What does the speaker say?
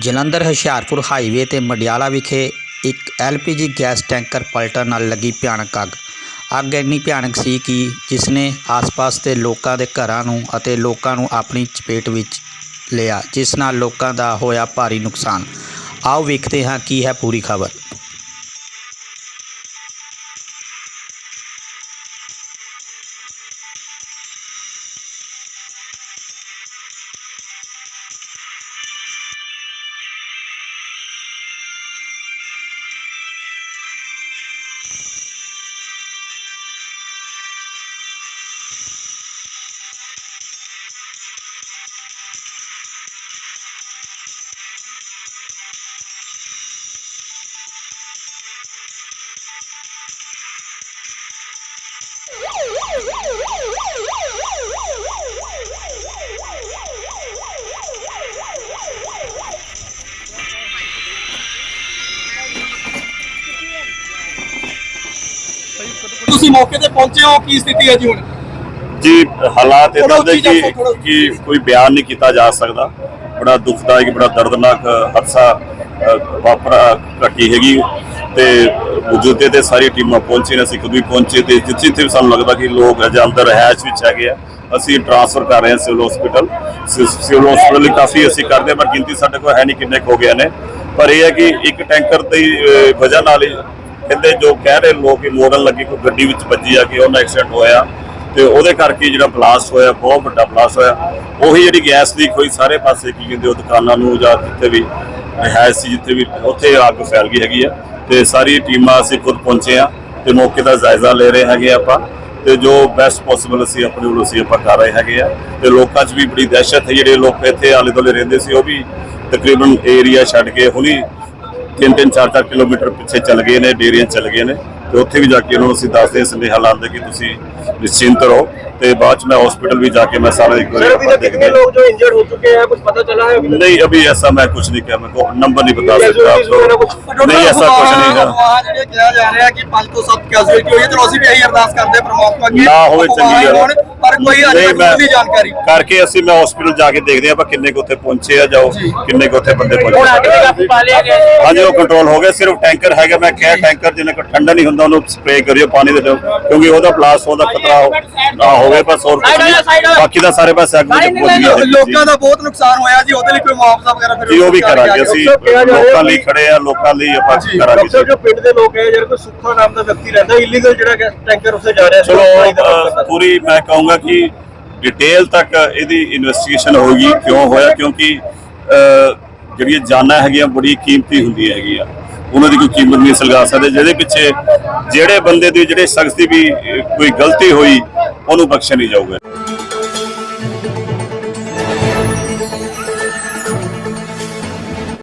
Jalandhar Hoshiarpur highway ਤੇ ਮਡਿਆਲਾ ਵਿਖੇ ਇੱਕ ਐਲਪੀਜੀ ਗੈਸ ਟੈਂਕਰ ਪਲਟਣ ਨਾਲ ਲੱਗੀ ਭਿਆਨਕ ਅੱਗ। ਅੱਗ ਇੰਨੀ ਭਿਆਨਕ ਸੀ ਕਿ ਜਿਸ ਨੇ ਆਸ-ਪਾਸ ਦੇ ਲੋਕਾਂ ਦੇ ਘਰਾਂ ਨੂੰ ਅਤੇ ਲੋਕਾਂ ਨੂੰ ਆਪਣੀ ਚਪੇਟ ਵਿੱਚ ਲਿਆ, ਜਿਸ ਨਾਲ ਲੋਕਾਂ ਦਾ ਹੋਇਆ ਭਾਰੀ ਨੁਕਸਾਨ। ਆਓ ਵੇਖਦੇ ਹਾਂ ਕੀ ਹੈ ਪੂਰੀ ਖਬਰ। ਤੁਸੀਂ ਮੌਕੇ ਤੇ ਪਹੁੰਚੇ ਹੋ ਕੀ ਸਥਿਤੀ ਹੈ ਜੀ ਹੁਣ? ਜੀ ਹਾਲਾਤ ਇਦਾਂ ਦੇ ਕਿ ਕਿ ਕੋਈ ਬਿਆਨ ਨਹੀਂ ਕੀਤਾ ਜਾ ਸਕਦਾ। ਬੜਾ ਦੁਖਦਾਇਕ ਬੜਾ ਦਰਦਨਾਕ ਹਾਦਸਾ ਵਾਪਰਾ ਘਟੀ ਹੈਗੀ। ਤੇ ਮੌਜੂਦੇ ਤੇ ਸਾਰੀ ਟੀਮਾਂ ਪਹੁੰਚੀ ਨੇ। ਅਸੀਂ ਕਦੋਂ ਵੀ ਪਹੁੰਚੇ ਤੇ ਜਿੱਥੇ ਜਿੱਥੇ ਸਾਨੂੰ ਲੱਗਦਾ ਕਿ ਲੋਕ ਅਜੇ ਅੰਦਰ ਰਹਿਸ਼ ਵਿੱਚ ਹੈਗੇ ਆ ਅਸੀਂ ਟ੍ਰਾਂਸਫਰ ਕਰ ਰਹੇ ਹਾਂ ਸਿਵਲ ਹਸਪੀਟਲ ਸਿਵਲ ਹਸਪੀਟਲ ਕਾਫੀ ਅਸੀਂ ਕਰਦੇ ਪਰ ਗਿਣਤੀ ਸਾਡੇ ਕੋਲ ਹੈ ਨਹੀਂ ਕਿੰਨੇ ਹੋ ਗਏ ਨੇ। ਪਰ ਇਹ ਹੈ ਕਿ ਇੱਕ ਟੈਂਕਰ ਦੀ ਵਜ੍ਹਾ ਨਾਲ ਹੀ ਕਹਿੰਦੇ ਜੋ ਕਹਿ ਰਹੇ ਲੋਕ ਕਿ ਮੋੜਨ ਲੱਗੀ ਕੋਈ ਗੱਡੀ ਵਿੱਚ ਵੱਜੀ ਆ ਕੇ ਉਹਨਾਂ ਐਕਸੀਡੈਂਟ ਹੋਇਆ। ਤੇ ਉਹਦੇ ਕਰਕੇ ਜਿਹੜਾ ਬਲਾਸਟ ਹੋਇਆ, ਬਹੁਤ ਵੱਡਾ ਬਲਾਸਟ ਹੋਇਆ। ਉਹੀ ਜਿਹੜੀ ਗੈਸ ਲੀਕ ਹੋਈ, ਸਾਰੇ ਪਾਸੇ ਕੀ ਕਹਿੰਦੇ, ਉਹ ਦੁਕਾਨਾਂ ਨੂੰ ਜਾਂ ਜਿੱਥੇ ਵੀ ਰਿਹਾਇਸ਼ ਸੀ, ਜਿੱਥੇ ਵੀ ਉੱਥੇ ਅੱਗ ਫੈਲ ਗਈ ਹੈਗੀ ਆ। ਤੇ ਸਾਰੀ ਟੀਮਾਂ ਅਸੀਂ ਖੁਦ ਪਹੁੰਚੇ ਆ ਤੇ ਮੌਕੇ ਦਾ ਜਾਇਜ਼ਾ ਲੈ ਰਹੇ ਹੈਗੇ ਆਪਾਂ। ਤੇ ਜੋ ਬੈਸਟ ਪੋਸੀਬਲ ਅਸੀਂ ਆਪਣੇ ਵੱਲੋਂ ਅਸੀਂ ਆਪਾਂ ਕਰ ਰਹੇ ਹੈਗੇ ਆ। ਤੇ ਲੋਕਾਂ 'ਚ ਵੀ ਬੜੀ ਦਹਿਸ਼ਤ ਹੈ, ਜਿਹੜੇ ਲੋਕ ਇੱਥੇ ਆਲੇ ਦੁਆਲੇ ਰਹਿੰਦੇ ਸੀ, ਉਹ ਵੀ ਤਕਰੀਬਨ ਏਰੀਆ ਛੱਡ ਕੇ ਹੁਣੀ ਤਿੰਨ ਤਿੰਨ, ਚਾਰ ਚਾਰ ਕਿਲੋਮੀਟਰ ਪਿੱਛੇ ਚੱਲ ਗਏ ਨੇ, ਡੇਰੀਆਂ 'ਚ ਚੱਲ ਗਏ ਨੇ। ਤੇ ਉੱਥੇ ਵੀ ਜਾ ਕੇ ਉਹਨਾਂ ਨੂੰ ਅਸੀਂ ਦੱਸਦੇ ਹਾਂ ਸੁਨੇਹਾ ਲਾਉਂਦੇ ਕਿ ਤੁਸੀਂ ਨਿਸ਼ਚਿੰਤ ਰਹੋ ਤੇ ਬਾਅਦ ਚ ਮੈਂ ਹਸਪੀਟਲ ਵੀ ਜਾ ਕੇ मैं सारा एक बार सर अभी तक कितने लोग जो इंजर्ड हो चुके हैं कुछ पता चला है अभी तक? नहीं अभी ऐसा मैं कुछ नहीं किया मैं को नंबर नहीं बता सकता Casualties वगैरह कुछ आपको नहीं ऐसा कुछ नहीं है ਅਫਵਾਹ ਜਿਹੜੇ ਕਿਹਾ ਜਾ ਰਿਹਾ ਕਿ 5 ਤੋਂ 7 ਕੈਜੂਅਲਟੀ ਹੋਈ ਹੈ ਚਲੋ ਅਸੀਂ ਵੀ ਇਹੀ ਅਰਦਾਸ ਕਰਦੇ ਹਾਂ ਪ੍ਰਮਾਤਮਾ ਅੱਗੇ ਨਾ ਹੋਵੇ ਅਫਵਾਹਾਂ ਚੰਗੀ ਗੱਲ ਹੋਣ, ਪਰ ਕੋਈ ਅਜੇ ਨਹੀਂ ਤੱਕ ਮੈਂ ਨਹੀਂ ਜਾਣਕਾਰੀ ਕਰਕੇ ਅਸੀਂ ਮੈਂ ਹਸਪੀਟਲ ਜਾ ਕੇ ਦੇਖਦੇ ਆਪਾਂ ਕਿੰਨੇ ਕੁ ਉੱਥੇ ਪਹੁੰਚੇ ਆ ਜਾਓ ਜੀ। ਕਿੰਨੇ ਕੁ ਉੱਥੇ ਬੰਦੇ ਹੁਣ ਅੱਗ ਪਹੁੰਚੇ ਤੇ ਕਾਬੂ ਪਾ ਲਿਆ ਗਿਆ ਹੈ। ਹਾਂਜੀ ਉਹ ਕੰਟਰੋਲ ਹੋ ਗਿਆ ਸਿਰਫ ਟੈਂਕਰ ਹੈਗਾ ਮੈਂ ਕਿਹਾ ਟੈਂਕਰ ਜਿੰਨਾ ਕੋ ਠੰਡਾ ਨਹੀਂ ਹੁੰਦਾ ਉਹਨੂੰ ਸਪਰੇਅ ਕਰਿਓ ਪਾਣੀ ਦੇ ਦਿਓ ਕਿਉਂਕਿ ਉਹਦਾ ਬਲਾਸਟ ਹੋਣ ਦਾ ਖਤਰਾ ਹੋ- ਨਾ ਹੋਵੇ ਬਸ ਹੋਰ ਕੁਛ ਨਹੀਂ। ਬਾਕੀ ਦਾ ਸਾਰੇ ਪਾਸੇ ਅੱਗ ਵਿੱਚ ਪਹੁੰਚ ਗਈ ਹੈ ਲੋਕਾਂ ਦਾ ਬਹੁਤ ਨੁਕਸਾਨ ਹੋਇਆ ਜੀ ਉਹਦੇ ਲਈ ਕੋਈ ਮੁਆਵਜ਼ਾ ਵਗੈਰਾ ਫਿਰ ਜੀ ਉਹ ਵੀ ਕਰਾਂਗੇ ਅਸੀਂ। ਲੋਕਾਂ ਲਈ ਖੜੇ ਆ ਲੋਕਾਂ ਲਈ ਆਪਾਂ ਕਰਾਂਗੇ ਡਾਕਟਰ ਜੋ ਪਿੰਡ ਦੇ ਲੋਕ ਹੈ ਜਿਹੜੇ ਕੋਈ ਸੁੱਖਾ ਨਾਮ ਦਾ ਵਿਅਕਤੀ ਰਹਿੰਦਾ ਇਲੀਗਲ ਜਿਹੜਾ ਟੈਂਕਰ ਉੱਥੇ ਜਾ ਰਿਹਾ ਚਲੋ। ਪੂਰੀ ਮੈਂ ਕਹੂੰਗਾ ਕਿ ਡਿਟੇਲ ਤੱਕ ਇਹਦੀ ਇਨਵੈਸਟੀਗੇਸ਼ਨ ਹੋਏਗੀ ਕਿਉਂ ਹੋਇਆ? ਕਿਉਂਕਿ ਜਿਹੜੀਆਂ ਜਾਨਾਂ ਹੈਗੀਆਂ ਬੜੀ ਕੀਮਤੀ ਹੁੰਦੀਆਂ ਹੈਗੀਆਂ। ਉਹਨਾਂ ਦੀ ਕੋਈ ਕੀਮਤ ਨਹੀਂ ਸਲਗਾ ਸਕਦੇ, ਜਿਹਦੇ ਪਿੱਛੇ ਜਿਹੜੇ ਬੰਦੇ ਦੀ, ਜਿਹੜੇ ਸ਼ਖਸ ਦੀ ਵੀ ਕੋਈ ਗਲਤੀ ਹੋਈ, ਉਹਨੂੰ ਬਖਸ਼ਿਆ ਨਹੀਂ ਜਾਊਗਾ।